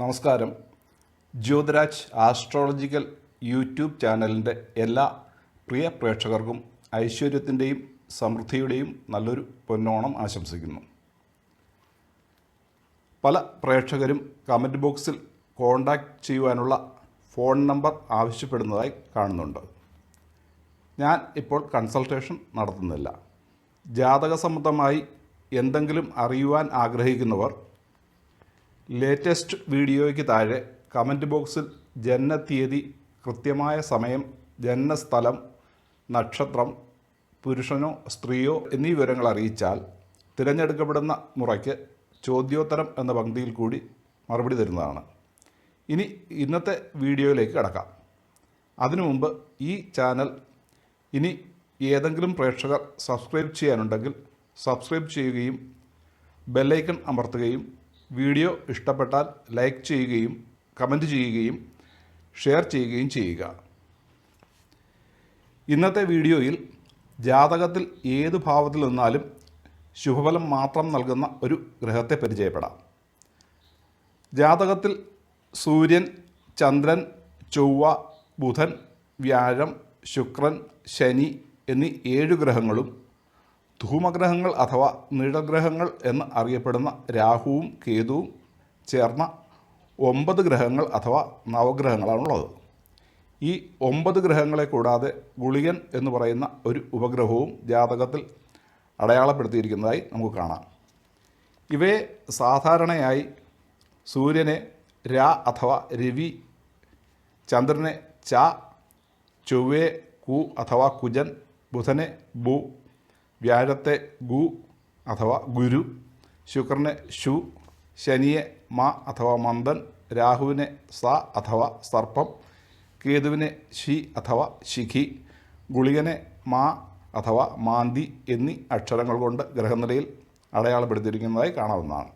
നമസ്കാരം. Jyothiraj astrological YouTube ചാനലിന്റെ എല്ലാ പ്രിയ പ്രേക്ഷകർക്കും ഐശ്വര്യത്തിന്റെയും സമൃദ്ധിയുടെയും നല്ലൊരു പൊന്നോണം ആശംസിക്കുന്നു. പല പ്രേക്ഷകരും കമന്റ് ബോക്സിൽ കോണ്ടാക്ട് ചെയ്യുവാനുള്ള ഫോൺ നമ്പർ ആവശ്യപ്പെടുന്നതായി കാണുന്നുണ്ട്. ഞാൻ ഇപ്പോൾ കൺസൾട്ടേഷൻ നടത്തുന്നില്ല. ജാതക സംബന്ധമായി എന്തെങ്കിലും അറിയുവാൻ ആഗ്രഹിക്കുന്നവർ ലേറ്റസ്റ്റ് വീഡിയോയ്ക്ക് താഴെ കമന്റ് ബോക്സിൽ ജനനത്തീയതി കൃത്യമായ സമയം ജനനസ്ഥലം നക്ഷത്രം പുരുഷനോ സ്ത്രീയോ എന്നീ വിവരങ്ങൾ അറിയിച്ചാൽ തിരഞ്ഞെടുക്കപ്പെടുന്ന മുറയ്ക്ക് ചോദ്യോത്തരം എന്ന പങ്ക്തിയിൽ കൂടി മറുപടി തരുന്നതാണ്. ഇനി ഇന്നത്തെ വീഡിയോയിലേക്ക് കടക്കാം. അതിനു മുമ്പ് ഈ ചാനൽ ഇനി ഏതെങ്കിലും പ്രേക്ഷകർ സബ്സ്ക്രൈബ് ചെയ്യാനുണ്ടെങ്കിൽ സബ്സ്ക്രൈബ് ചെയ്യുകയും ബെല്ലൈക്കൺ അമർത്തുകയും വീഡിയോ ഇഷ്ടപ്പെട്ടാൽ ലൈക്ക് ചെയ്യുകയും കമന്റ് ചെയ്യുകയും ഷെയർ ചെയ്യുകയും ചെയ്യുക. ഇന്നത്തെ വീഡിയോയിൽ ജാതകത്തിൽ ഏത് ഭാവത്തിൽ നിന്നാലും ശുഭഫലം മാത്രം നൽകുന്ന ഒരു ഗ്രഹത്തെ പരിചയപ്പെടാം. ജാതകത്തിൽ സൂര്യൻ ചന്ദ്രൻ ചൊവ്വ ബുധൻ വ്യാഴം ശുക്രൻ ശനി എന്നീ ഏഴു ഗ്രഹങ്ങളും ധൂമഗ്രഹങ്ങൾ അഥവാ നിഴഗ്രഹങ്ങൾ എന്ന് അറിയപ്പെടുന്ന രാഹുവും കേതുവും ചേർന്ന ഒമ്പത് ഗ്രഹങ്ങൾ അഥവാ നവഗ്രഹങ്ങളാണുള്ളത്. ഈ ഒമ്പത് ഗ്രഹങ്ങളെ കൂടാതെ ഗുളികൻ എന്ന് പറയുന്ന ഒരു ഉപഗ്രഹവും ജാതകത്തിൽ അടയാളപ്പെടുത്തിയിരിക്കുന്നതായി നമുക്ക് കാണാം. ഇവയെ സാധാരണയായി സൂര്യനെ രാ അഥവാ രവി ചന്ദ്രനെ ച ചൊവ്വയെ കു അഥവാ കുജൻ ബുധനെ ബു വ്യാഴത്തെ ഗു അഥവാ ഗുരു ശുക്രനെ ഷു ശനിയെ മ അഥവാ മന്ദൻ രാഹുവിനെ സ അഥവാ സർപ്പം കേതുവിനെ ഷി അഥവാ ശിഖി ഗുളികനെ മാ അഥവാ മാന്തി എന്നീ അക്ഷരങ്ങൾ കൊണ്ട് ഗ്രഹനിലയിൽ അടയാളപ്പെടുത്തിയിരിക്കുന്നതായി കാണാവുന്നതാണ്.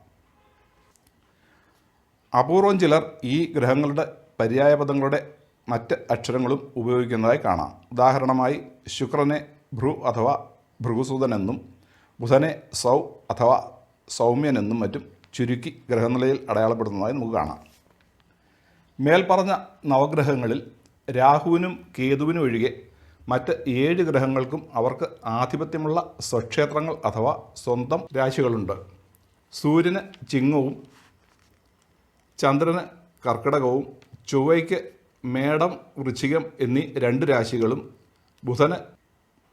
അപൂർവം ചിലർ ഈ ഗ്രഹങ്ങളുടെ പര്യായപദങ്ങളുടെ മറ്റ് അക്ഷരങ്ങളും ഉപയോഗിക്കുന്നതായി കാണാം. ഉദാഹരണമായി ശുക്രനെ ഭ്രു അഥവാ ഭൃഗുസൂതനെന്നും ബുധനെ സൗ അഥവാ സൗമ്യനെന്നും മറ്റും ചുരുക്കി ഗ്രഹനിലയിൽ അടയാളപ്പെടുന്നതായി നമുക്ക് കാണാം. മേൽപ്പറഞ്ഞ നവഗ്രഹങ്ങളിൽ രാഹുവിനും കേതുവിനും ഒഴികെ മറ്റ് ഏഴ് ഗ്രഹങ്ങൾക്കും അവർക്ക് ആധിപത്യമുള്ള സ്വക്ഷേത്രങ്ങൾ അഥവാ സ്വന്തം രാശികളുണ്ട്. സൂര്യന് ചിങ്ങവും ചന്ദ്രന് കർക്കിടകവും ചൊവ്വയ്ക്ക് മേടം വൃശ്ചികം എന്നീ രണ്ട് രാശികളും ബുധന്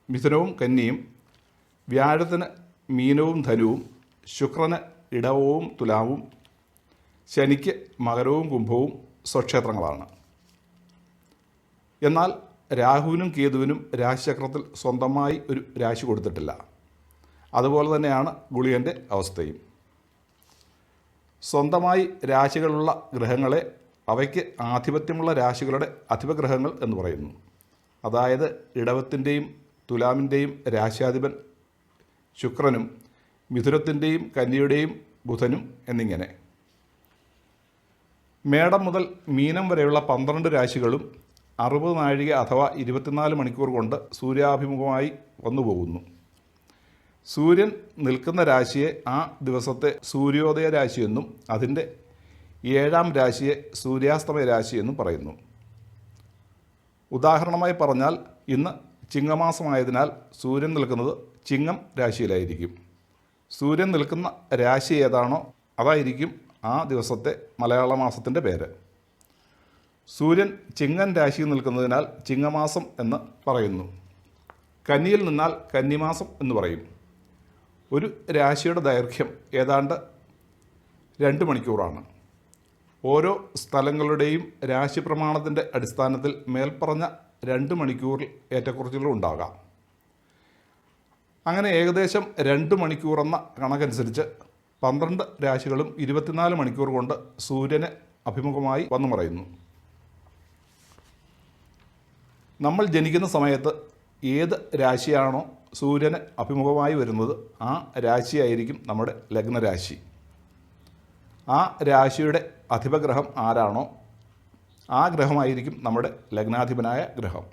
മിഥുനവും കന്നിയും വ്യാഴത്തിന് മീനവും ധനുവും ശുക്രന് ഇടവവും തുലാവും ശനിക്ക് മകരവും കുംഭവും സ്വക്ഷേത്രങ്ങളാണ്. എന്നാൽ രാഹുവിനും കേതുവിനും രാശിചക്രത്തിൽ സ്വന്തമായി ഒരു രാശി കൊടുത്തിട്ടില്ല. അതുപോലെ തന്നെയാണ് ഗുളിയന്റെ അവസ്ഥയും. സ്വന്തമായി രാശികളുള്ള ഗ്രഹങ്ങളെ അവയ്ക്ക് ആധിപത്യമുള്ള രാശികളുടെ അധിപഗ്രഹങ്ങൾ എന്ന് പറയുന്നു. അതായത് ഇടവത്തിന്റെയും തുലാമിന്റെയും രാശ്യാധിപൻ ശുക്രനും മിഥുനത്തിന്റെയും കന്യയുടെയും ബുധനും എന്നിങ്ങനെ. മേടം മുതൽ മീനം വരെയുള്ള പന്ത്രണ്ട് രാശികളും അറുപത് നാഴിക അഥവാ ഇരുപത്തിനാല് മണിക്കൂർ കൊണ്ട് സൂര്യാഭിമുഖമായി വന്നുപോകുന്നു. സൂര്യൻ നിൽക്കുന്ന രാശിയെ ആ ദിവസത്തെ സൂര്യോദയ രാശിയെന്നും അതിന്റെ ഏഴാം രാശിയെ സൂര്യാസ്തമയ രാശിയെന്നും പറയുന്നു. ഉദാഹരണമായി പറഞ്ഞാൽ ഇന്ന് ചിങ്ങമാസമായതിനാൽ സൂര്യൻ നിൽക്കുന്നത് ചിങ്ങം രാശിയിലായിരിക്കും. സൂര്യൻ നിൽക്കുന്ന രാശി ഏതാണോ അതായിരിക്കും ആ ദിവസത്തെ മലയാള മാസത്തിന്റെ പേര്. സൂര്യൻ ചിങ്ങൻ രാശിയിൽ നിൽക്കുന്നതിനാൽ ചിങ്ങമാസം എന്ന് പറയുന്നു. കന്നിയിൽ നിന്നാൽ കന്നിമാസം എന്ന് പറയും. ഒരു രാശിയുടെ ദൈർഘ്യം ഏതാണ്ട് രണ്ട് മണിക്കൂറാണ്. ഓരോ സ്ഥലങ്ങളുടെയും രാശി പ്രമാണത്തിന്റെ അടിസ്ഥാനത്തിൽ മേൽപ്പറഞ്ഞ രണ്ട് മണിക്കൂറിൽ ഏറ്റക്കുറച്ചിലുകൾ ഉണ്ടാകാം അങ്ങനെ ഏകദേശം രണ്ട് മണിക്കൂറെന്ന കണക്കനുസരിച്ച് പന്ത്രണ്ട് രാശികളും ഇരുപത്തിനാല് മണിക്കൂർ കൊണ്ട് സൂര്യന് അഭിമുഖമായി വന്നു മറയുന്നു നമ്മൾ ജനിക്കുന്ന സമയത്ത് ഏത് രാശിയാണോ സൂര്യന് അഭിമുഖമായി വരുന്നത് ആ രാശിയായിരിക്കും നമ്മുടെ ലഗ്നരാശി. ആ രാശിയുടെ അധിപഗ്രഹം ആരാണോ ആ ഗ്രഹമായിരിക്കും നമ്മുടെ ലഗ്നാധിപനായ ഗ്രഹം.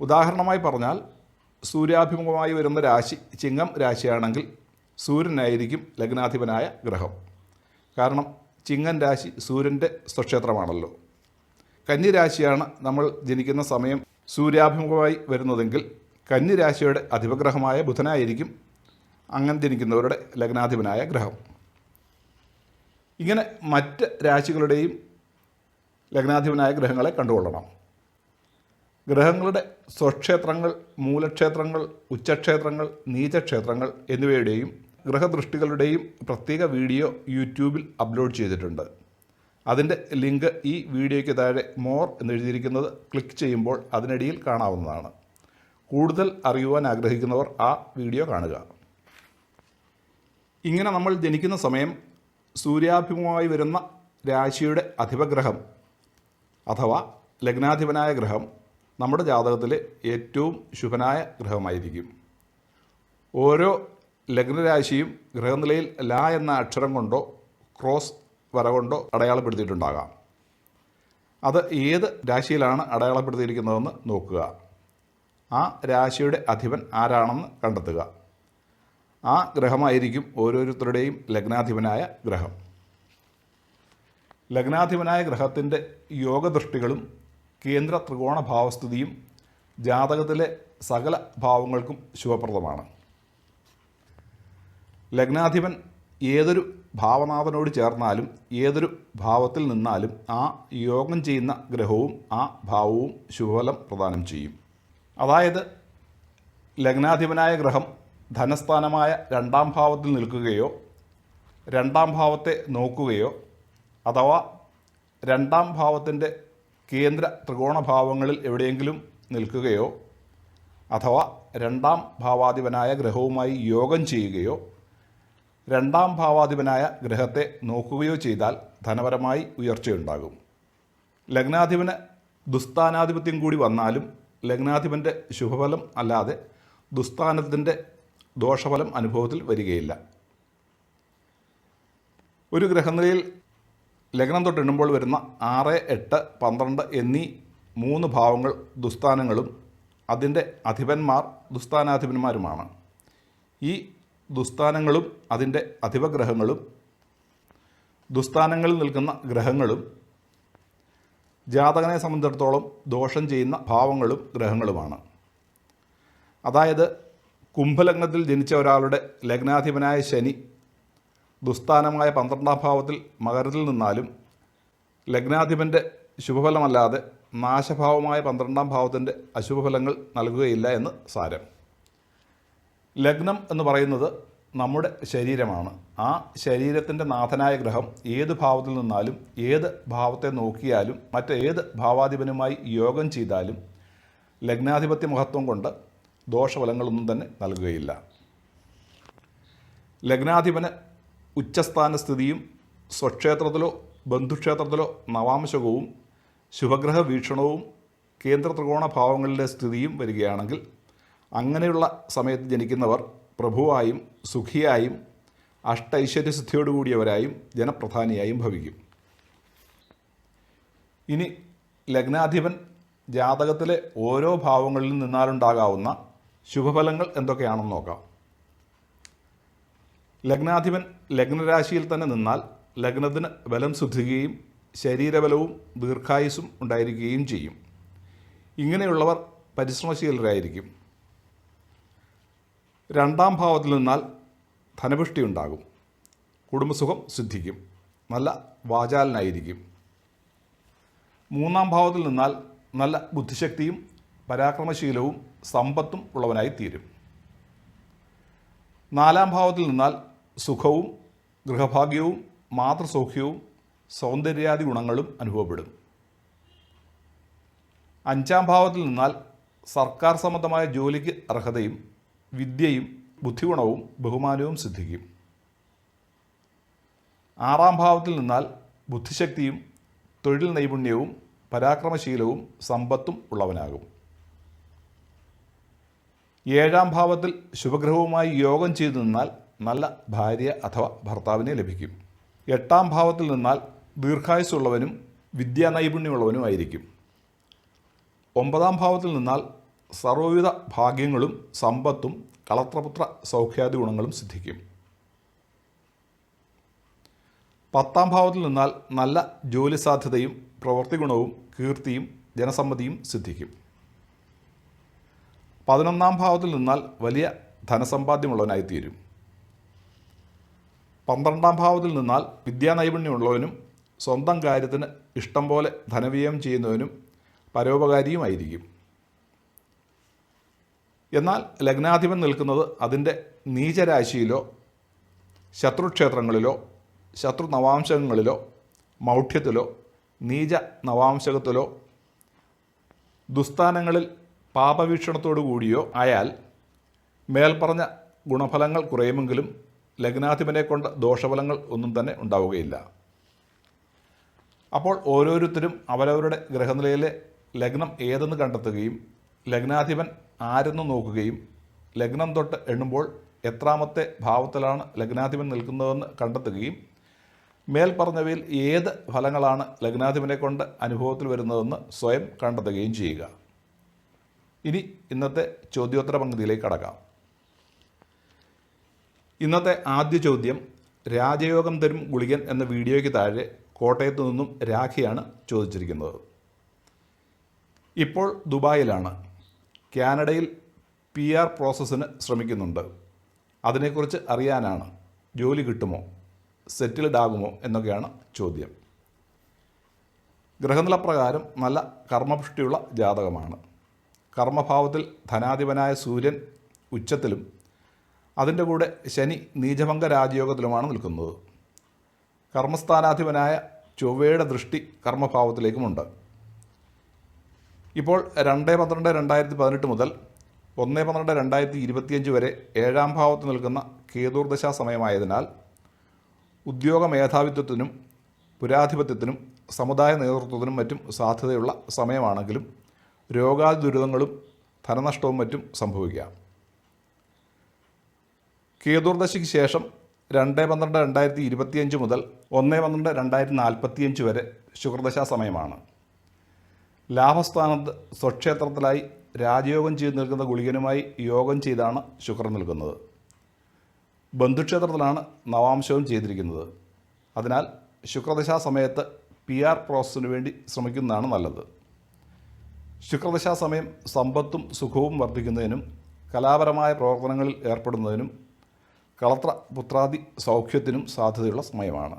ഉദാഹരണമായി പറഞ്ഞാൽ സൂര്യാഭിമുഖമായി വരുന്ന രാശി ചിങ്ങം രാശിയാണെങ്കിൽ സൂര്യനായിരിക്കും ലഗ്നാധിപനായ ഗ്രഹം. കാരണം ചിങ്ങൻ രാശി സൂര്യന്റെ സ്വക്ഷേത്രമാണല്ലോ. കന്നി രാശിയാണ് നമ്മൾ ജനിക്കുന്ന സമയം സൂര്യാഭിമുഖമായി വരുന്നതെങ്കിൽ കന്നി രാശിയുടെ അധിപഗ്രഹമായ ബുധനായിരിക്കും അങ്ങനെ ജനിക്കുന്നവരുടെ ലഗ്നാധിപനായ ഗ്രഹം. ഇങ്ങനെ മറ്റ് രാശികളുടെയും ലഗ്നാധിപനായ ഗ്രഹങ്ങളെ കണ്ടുകൊള്ളണം. ഗ്രഹങ്ങളുടെ സ്വക്ഷേത്രങ്ങൾ മൂലക്ഷേത്രങ്ങൾ ഉച്ചക്ഷേത്രങ്ങൾ നീചക്ഷേത്രങ്ങൾ എന്നിവയുടെയും ഗ്രഹദൃഷ്ടികളുടെയും പ്രത്യേക വീഡിയോ യൂട്യൂബിൽ അപ്ലോഡ് ചെയ്തിട്ടുണ്ട്. അതിന്റെ ലിങ്ക് ഈ വീഡിയോയ്ക്ക് താഴെ മോർ എന്നെഴുതിയിരിക്കുന്നത് ക്ലിക്ക് ചെയ്യുമ്പോൾ അതിനിടയിൽ കാണാവുന്നതാണ്. കൂടുതൽ അറിയുവാൻ ആഗ്രഹിക്കുന്നവർ ആ വീഡിയോ കാണുക. ഇങ്ങനെ നമ്മൾ ജനിക്കുന്ന സമയം സൂര്യാഭിമുഖമായി വരുന്ന രാശിയുടെ അധിപഗ്രഹം അഥവാ ലഗ്നാധിപനായ ഗ്രഹം നമ്മുടെ ജാതകത്തിലെ ഏറ്റവും ശുഭനായ ഗ്രഹമായിരിക്കും. ഓരോ ലഗ്നരാശിയും ഗ്രഹനിലയിൽ ല എന്ന അക്ഷരം കൊണ്ടോ ക്രോസ് വര കൊണ്ടോ അടയാളപ്പെടുത്തിയിട്ടുണ്ടാകാം. അത് ഏത് രാശിയിലാണ് അടയാളപ്പെടുത്തിയിരിക്കുന്നതെന്ന് നോക്കുക. ആ രാശിയുടെ അധിപൻ ആരാണെന്ന് കണ്ടെത്തുക. ആ ഗ്രഹമായിരിക്കും ഓരോരുത്തരുടെയും ലഗ്നാധിപനായ ഗ്രഹം. ലഗ്നാധിപനായ ഗ്രഹത്തിന്റെ യോഗദൃഷ്ടികളും കേന്ദ്ര ത്രികോണ ഭാവസ്ഥിതിയും ജാതകത്തിലെ സകല ഭാവങ്ങൾക്കും ശുഭപ്രദമാണ്. ലഗ്നാധിപൻ ഏതൊരു ഭാവനാഥനോട് ചേർന്നാലും ഏതൊരു ഭാവത്തിൽ നിന്നാലും ആ യോഗം ചെയ്യുന്ന ഗ്രഹവും ആ ഭാവവും ശുഭഫലം പ്രദാനം ചെയ്യും. അതായത് ലഗ്നാധിപനായ ഗ്രഹം ധനസ്ഥാനമായ രണ്ടാം ഭാവത്തിൽ നിൽക്കുകയോ രണ്ടാം ഭാവത്തെ നോക്കുകയോ അഥവാ രണ്ടാം ഭാവത്തിന്റെ കേന്ദ്ര ത്രികോണഭാവങ്ങളിൽ എവിടെയെങ്കിലും നിൽക്കുകയോ അഥവാ രണ്ടാം ഭാവാധിപനായ ഗ്രഹവുമായി യോഗം ചെയ്യുകയോ രണ്ടാം ഭാവാധിപനായ ഗ്രഹത്തെ നോക്കുകയോ ചെയ്താൽ ധനപരമായി ഉയർച്ചയുണ്ടാകും. ലഗ്നാധിപന് ദുസ്ഥാനാധിപത്യം കൂടി വന്നാലും ലഗ്നാധിപന്റെ ശുഭഫലം അല്ലാതെ ദുസ്ഥാനത്തിന്റെ ദോഷഫലം അനുഭവത്തിൽ വരികയില്ല. ഒരു ഗ്രഹനിലയിൽ ലഗ്നം തൊട്ട് എണ്ണുമ്പോൾ വരുന്ന ആറ് എട്ട് പന്ത്രണ്ട് എന്നീ മൂന്ന് ഭാവങ്ങൾ ദുസ്ഥാനങ്ങളും അതിന്റെ അധിപന്മാർ ദുസ്ഥാനാധിപന്മാരുമാണ്. ഈ ദുസ്ഥാനങ്ങളും അതിന്റെ അധിപഗ്രഹങ്ങളും ദുസ്ഥാനങ്ങളിൽ നിൽക്കുന്ന ഗ്രഹങ്ങളും ജാതകനെ സംബന്ധിച്ചിടത്തോളം ദോഷം ചെയ്യുന്ന ഭാവങ്ങളും ഗ്രഹങ്ങളുമാണ്. അതായത് കുംഭലഗ്നത്തിൽ ജനിച്ച ഒരാളുടെ ലഗ്നാധിപനായ ശനി ദുസ്ഥാനമായ പന്ത്രണ്ടാം ഭാവത്തിൽ മകരത്തിൽ നിന്നാലും ലഗ്നാധിപന്റെ ശുഭഫലമല്ലാതെ നാശഭാവമായ പന്ത്രണ്ടാം ഭാവത്തിന്റെ അശുഭഫലങ്ങൾ നൽകുകയില്ല എന്ന് സാരം. ലഗ്നം എന്ന് പറയുന്നത് നമ്മുടെ ശരീരമാണ്. ആ ശരീരത്തിന്റെ നാഥനായ ഗ്രഹം ഏത് ഭാവത്തിൽ നിന്നാലും ഏത് ഭാവത്തെ നോക്കിയാലും മറ്റേത് ഭാവാധിപനുമായി യോഗം ചെയ്താലും ലഗ്നാധിപത്യ മഹത്വം കൊണ്ട് ദോഷഫലങ്ങളൊന്നും തന്നെ നൽകുകയില്ല. ലഗ്നാധിപന് ഉച്ചസ്ഥാനസ്ഥിതിയും സ്വക്ഷേത്രത്തിലോ ബന്ധുക്ഷേത്രത്തിലോ നവാംശകവും ശുഭഗ്രഹ വീക്ഷണവും കേന്ദ്ര ത്രികോണ ഭാവങ്ങളിലെ സ്ഥിതിയും വരികയാണെങ്കിൽ അങ്ങനെയുള്ള സമയത്ത് ജനിക്കുന്നവർ പ്രഭുവായും സുഖിയായും അഷ്ടൈശ്വര്യസിദ്ധിയോടുകൂടിയവരായും ജനപ്രധാനിയായും ഭവിക്കും. ഇനി ലഗ്നാധിപൻ ജാതകത്തിലെ ഓരോ ഭാവങ്ങളിൽ നിന്നാലുണ്ടാകാവുന്ന ശുഭഫലങ്ങൾ എന്തൊക്കെയാണെന്ന് നോക്കാം. ലഗ്നാധിപൻ ലഗ്നരാശിയിൽ തന്നെ നിന്നാൽ ലഗ്നത്തിന് ബലം ശുദ്ധിക്കുകയും ശരീരബലവും ദീർഘായുസ്സും ഉണ്ടായിരിക്കുകയും ചെയ്യും. ഇങ്ങനെയുള്ളവർ പരിശ്രമശീലരായിരിക്കും. രണ്ടാം ഭാവത്തിൽ നിന്നാൽ ധനപുഷ്ടി ഉണ്ടാകും. കുടുംബസുഖം സിദ്ധിക്കും. നല്ല വാചാലനായിരിക്കും. മൂന്നാം ഭാവത്തിൽ നിന്നാൽ നല്ല ബുദ്ധിശക്തിയും പരാക്രമശീലവും സമ്പത്തും ഉള്ളവനായി തീരും നാലാം ഭാവത്തിൽ നിന്നാൽ സുഖവും ഗൃഹഭാഗ്യവും മാതൃസൗഖ്യവും സൗന്ദര്യാദി ഗുണങ്ങളും അനുഭവപ്പെടും. അഞ്ചാം ഭാവത്തിൽ നിന്നാൽ സർക്കാർ സംബന്ധമായ ജോലിക്ക് അർഹതയും വിദ്യയും ബുദ്ധിഗുണവും ബഹുമാനവും സിദ്ധിക്കും. ആറാം ഭാവത്തിൽ നിന്നാൽ ബുദ്ധിശക്തിയും തൊഴിൽ നൈപുണ്യവും പരാക്രമശീലവും സമ്പത്തും ഉള്ളവനാകും. ഏഴാം ഭാവത്തിൽ ശുഭഗ്രഹവുമായി യോഗം ചെയ്തു നിന്നാൽ നല്ല ഭാര്യ അഥവാ ഭർത്താവിനെ ലഭിക്കും. എട്ടാം ഭാവത്തിൽ നിന്നാൽ ദീർഘായുസുള്ളവനും വിദ്യാ നൈപുണ്യമുള്ളവനുമായിരിക്കും ഒമ്പതാം ഭാവത്തിൽ നിന്നാൽ സർവവിധ ഭാഗ്യങ്ങളും സമ്പത്തും കളത്രപുത്ര സൗഖ്യാദി ഗുണങ്ങളും സിദ്ധിക്കും. പത്താം ഭാവത്തിൽ നിന്നാൽ നല്ല ജോലി സാധ്യതയും പ്രവൃത്തി ഗുണവും കീർത്തിയും ജനസമ്മതിയും സിദ്ധിക്കും. പതിനൊന്നാം ഭാവത്തിൽ നിന്നാൽ വലിയ ധനസമ്പാദ്യമുള്ളവനായിത്തീരും. പന്ത്രണ്ടാം ഭാവത്തിൽ നിന്നാൽ വിദ്യാനൈപുണ്യമുള്ളവനും സ്വന്തം കാര്യത്തിന് ഇഷ്ടം പോലെ ധനവ്യയം ചെയ്യുന്നവനും പരോപകാരിയുമായിരിക്കും. എന്നാൽ ലഗ്നാധിപൻ നിൽക്കുന്നത് അതിന്റെ നീചരാശിയിലോ ശത്രുക്ഷേത്രങ്ങളിലോ ശത്രു നവാംശങ്ങളിലോ മൗഢ്യത്തിലോ നീച നവാംശകത്തിലോ ദുസ്ഥാനങ്ങളിൽ പാപവീക്ഷണത്തോടു കൂടിയോ ആയാൽ മേൽപ്പറഞ്ഞ ഗുണഫലങ്ങൾ കുറയുമെങ്കിലും ലഗ്നാധിപനെ കൊണ്ട് ദോഷഫലങ്ങൾ ഒന്നും തന്നെ ഉണ്ടാവുകയില്ല. അപ്പോൾ ഓരോരുത്തരും അവരവരുടെ ഗ്രഹനിലയിലെ ലഗ്നം ഏതെന്ന് കണ്ടെത്തുകയും ലഗ്നാധിപൻ ആരെന്ന് നോക്കുകയും ലഗ്നം തൊട്ട് എണ്ണുമ്പോൾ എത്രാമത്തെ ഭാവത്തിലാണ് ലഗ്നാധിപൻ നിൽക്കുന്നതെന്ന് കണ്ടെത്തുകയും മേൽ പറഞ്ഞവയിൽ ഏത് ഫലങ്ങളാണ് ലഗ്നാധിപനെ കൊണ്ട് അനുഭവത്തിൽ വരുന്നതെന്ന് സ്വയം കണ്ടെത്തുകയും ചെയ്യുക. ഇനി ഇന്നത്തെ ചോദ്യോത്തര പങ്ക്തിയിലേക്ക് കടക്കാം. ഇന്നത്തെ ആദ്യ ചോദ്യം രാജയോഗം തരും ഗുളികൻ എന്ന വീഡിയോയ്ക്ക് താഴെ കോട്ടയത്തു നിന്നും രാഖിയാണ് ചോദിച്ചിരിക്കുന്നത്. ഇപ്പോൾ ദുബായിലാണ്. കാനഡയിൽ പി ആർ പ്രോസസ്സിന് ശ്രമിക്കുന്നുണ്ട്. അതിനെക്കുറിച്ച് അറിയാനാണ്. ജോലി കിട്ടുമോ? സെറ്റിൽഡ് ആകുമോ? എന്നൊക്കെയാണ് ചോദ്യം. ഗ്രഹനില പ്രകാരം നല്ല കർമ്മപുഷ്ടിയുള്ള ജാതകമാണ്. കർമ്മഭാവത്തിൽ ധനാധിപനായ സൂര്യൻ ഉച്ചത്തിലും അതിന്റെ കൂടെ ശനി നീചഭംഗ രാജയോഗത്തിലുമാണ് നിൽക്കുന്നത്. കർമ്മസ്ഥാനാധിപനായ ചൊവ്വയുടെ ദൃഷ്ടി കർമ്മഭാവത്തിലേക്കുമുണ്ട്. ഇപ്പോൾ രണ്ട് പന്ത്രണ്ട് രണ്ടായിരത്തി പതിനെട്ട് മുതൽ ഒന്ന് പന്ത്രണ്ട് രണ്ടായിരത്തി ഇരുപത്തിയഞ്ച് വരെ ഏഴാം ഭാവത്ത് നിൽക്കുന്ന കേതുർദശാ സമയമായതിനാൽ ഉദ്യോഗ മേധാവിത്വത്തിനും പുരാധിപത്യത്തിനും സമുദായ നേതൃത്വത്തിനും മറ്റും സാധ്യതയുള്ള സമയമാണെങ്കിലും രോഗാതി ദുരിതങ്ങളും ധനനഷ്ടവും മറ്റും സംഭവിക്കാം. കേതുർദശയ്ക്ക് ശേഷം രണ്ട് പന്ത്രണ്ട് രണ്ടായിരത്തി ഇരുപത്തിയഞ്ച് മുതൽ ഒന്ന് പന്ത്രണ്ട് രണ്ടായിരത്തി നാൽപ്പത്തിയഞ്ച് വരെ ശുക്രദശാ സമയമാണ്. ലാഭസ്ഥാനത്ത് സ്വക്ഷേത്രത്തിലായി രാജയോഗം ചെയ്ത് നിൽക്കുന്ന ഗുളികനുമായി യോഗം ചെയ്താണ് ശുക്രൻ നിൽക്കുന്നത്. ബന്ധുക്ഷേത്രത്തിലാണ് നവാംശവും ചെയ്തിരിക്കുന്നത്. അതിനാൽ ശുക്രദശാ സമയത്ത് പി ആർ പ്രോസസ്സിന് വേണ്ടി ശ്രമിക്കുന്നതാണ് നല്ലത്. ശുക്രദശാ സമയം സമ്പത്തും സുഖവും വർദ്ധിക്കുന്നതിനും കലാപരമായ പ്രവർത്തനങ്ങളിൽ ഏർപ്പെടുന്നതിനും കളത്ര പുത്രാദി സൗഖ്യത്തിനും സാധ്യതയുള്ള സമയമാണ്.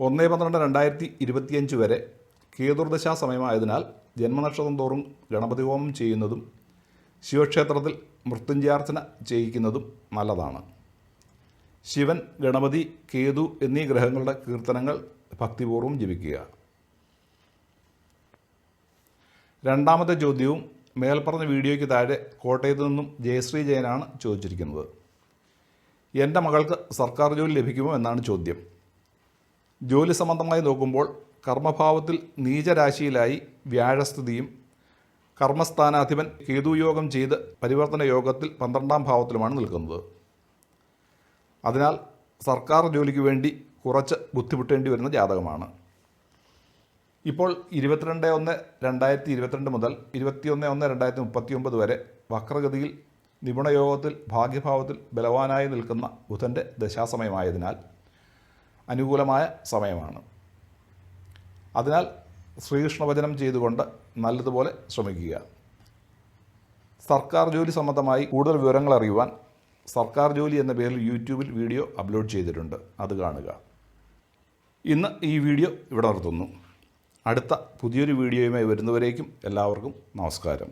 ഒന്ന് പന്ത്രണ്ട് രണ്ടായിരത്തി ഇരുപത്തിയഞ്ച് വരെ കേതുർദശാ സമയമായതിനാൽ ജന്മനക്ഷത്രം തോറും ഗണപതി ഹോമം ചെയ്യുന്നതും ശിവക്ഷേത്രത്തിൽ മൃത്യുഞ്ജയാർച്ചന ചെയ്യിക്കുന്നതും നല്ലതാണ്. ശിവൻ ഗണപതി കേതു എന്നീ ഗ്രഹങ്ങളുടെ കീർത്തനങ്ങൾ ഭക്തിപൂർവം ജപിക്കുക. രണ്ടാമത്തെ ചോദ്യവും മേൽപ്പറഞ്ഞ വീഡിയോയ്ക്ക് താഴെ കോട്ടയത്ത് നിന്നും ജയശ്രീ ജയനാണ് ചോദിച്ചിരിക്കുന്നത്. എന്റെ മകൾക്ക് സർക്കാർ ജോലി ലഭിക്കുമോ എന്നാണ് ചോദ്യം. ജോലി സംബന്ധമായി നോക്കുമ്പോൾ കർമ്മഭാവത്തിൽ നീചരാശിയിലായി വ്യാഴസ്ഥിതിയും കർമ്മസ്ഥാനാധിപൻ കേതുയോഗം ചെയ്ത് പരിവർത്തന യോഗത്തിൽ പന്ത്രണ്ടാം ഭാവത്തിലുമാണ് നിൽക്കുന്നത്. അതിനാൽ സർക്കാർ ജോലിക്ക് വേണ്ടി കുറച്ച് ബുദ്ധിമുട്ടേണ്ടി വരുന്ന ജാതകമാണ്. ഇപ്പോൾ ഇരുപത്തിരണ്ട് ഒന്ന് രണ്ടായിരത്തി ഇരുപത്തിരണ്ട് മുതൽ ഇരുപത്തിയൊന്ന് ഒന്ന് രണ്ടായിരത്തി മുപ്പത്തി ഒമ്പത് വരെ വക്രഗതിയിൽ നിപുണയോഗത്തിൽ ഭാഗ്യഭാവത്തിൽ ബലവാനായി നിൽക്കുന്ന ബുധന്റെ ദശാസമയമായതിനാൽ അനുകൂലമായ സമയമാണ്. അതിനാൽ ശ്രീകൃഷ്ണവചനം ചെയ്തുകൊണ്ട് നല്ലതുപോലെ ശ്രമിക്കുക. സർക്കാർ ജോലി സംബന്ധമായി കൂടുതൽ വിവരങ്ങൾ അറിയുവാൻ സർക്കാർ ജോലി എന്ന പേരിൽ യൂട്യൂബിൽ വീഡിയോ അപ്ലോഡ് ചെയ്തിട്ടുണ്ട്. അത് കാണുക. ഇന്ന് ഈ വീഡിയോ ഇവിടെ നിർത്തുന്നു. അടുത്ത പുതിയൊരു വീഡിയോയുമായി വരുന്നവരേക്കും എല്ലാവർക്കും നമസ്കാരം.